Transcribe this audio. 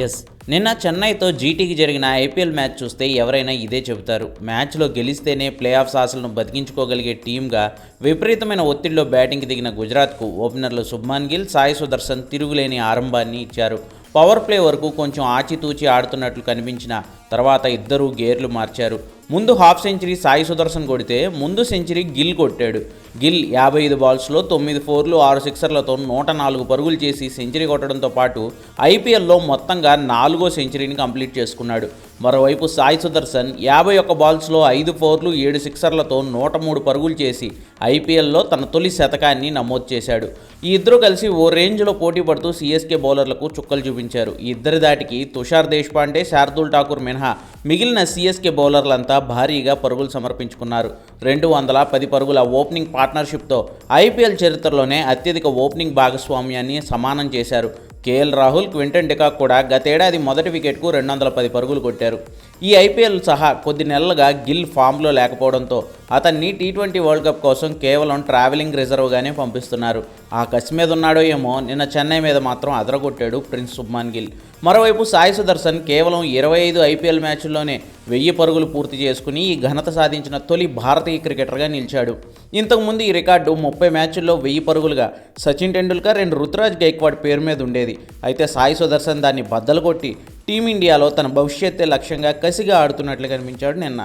Yes నిన్న చెన్నైతో జీటీకి జరిగిన IPL match చూస్తే ఎవరైనా ఇదే చెబుతారు. మ్యాచ్లో గెలిస్తేనే ప్లే ఆఫ్ ఆశలను బతికించుకోగలిగే టీంగా విపరీతమైన ఒత్తిడిలో బ్యాటింగ్కి దిగిన గుజరాత్కు ఓపెనర్లు శుభ్మాన్ గిల్ సాయి సుదర్శన్ తిరుగులేని ఆరంభాన్ని ఇచ్చారు. పవర్ ప్లే వరకు కొంచెం ఆచితూచి ఆడుతున్నట్లు కనిపించిన తర్వాత ఇద్దరూ గేర్లు మార్చారు. ముందు హాఫ్ సెంచరీ సాయి సుదర్శన్ కొడితే ముందు సెంచరీ గిల్ కొట్టాడు. గిల్ యాభై ఐదు బాల్స్లో తొమ్మిది ఫోర్లు ఆరు సిక్సర్లతో నూట నాలుగు పరుగులు చేసి సెంచరీ కొట్టడంతో పాటు ఐపీఎల్లో మొత్తంగా నాలుగో సెంచరీని కంప్లీట్ చేసుకున్నాడు. మరోవైపు సాయి సుదర్శన్ యాభై ఒక్క బాల్స్లో ఐదు ఫోర్లు ఏడు సిక్సర్లతో నూట మూడు పరుగులు చేసి ఐపీఎల్లో తన తొలి శతకాన్ని నమోదు చేశాడు. ఈ ఇద్దరు కలిసి ఓ రేంజ్లో పోటీ పడుతూ సీఎస్కే బౌలర్లకు చుక్కలు చూపించారు. ఈ ఇద్దరి దాటికి తుషార్ దేశ్పాండే శార్దుల్ ఠాకూర్ మినహా మిగిలిన సీఎస్కే బౌలర్లంతా భారీగా పరుగులు సమర్పించుకున్నారు. రెండు వందల పది పరుగుల ఓపెనింగ్ పార్ట్నర్షిప్తో ఐపీఎల్ చరిత్రలోనే అత్యధిక ఓపెనింగ్ భాగస్వామ్యాన్ని సమానం చేశారు. కేఎల్ రాహుల్ క్వింటన్ డికాక్ కూడా గతేడాది మొదటి వికెట్కు రెండు వందల పది పరుగులు కొట్టారు. ఈ ఐపీఎల్ సహా కొద్ది నెలలుగా గిల్ ఫామ్లో లేకపోవడంతో అతన్ని టీ ట్వంటీ వరల్డ్ కప్ కోసం కేవలం ట్రావెలింగ్ రిజర్వ్గానే పంపిస్తున్నారు. ఆ కసి మీద ఉన్నాడో ఏమో నిన్న చెన్నై మీద మాత్రం అదరగొట్టాడు ప్రిన్స్ సుబ్మాన్ గిల్. మరోవైపు సాయి సుదర్శన్ కేవలం ఇరవై ఐదు ఐపీఎల్ మ్యాచ్ల్లోనే వెయ్యి పరుగులు పూర్తి చేసుకుని ఈ ఘనత సాధించిన తొలి భారతీయ క్రికెటర్గా నిలిచాడు. ఇంతకుముందు ఈ రికార్డు ముప్పై మ్యాచ్ల్లో వెయ్యి పరుగులుగా సచిన్ టెండూల్కర్ అండ్ రుతురాజ్ గైక్వాడ్ పేరు మీద ఉండేది. అయితే సాయి సుదర్శన్ దాన్ని బద్దలు కొట్టి టీమిండియాలో తన భవిష్యత్తే లక్ష్యంగా కసిగా ఆడుతున్నట్లు కనిపించాడు నిన్న.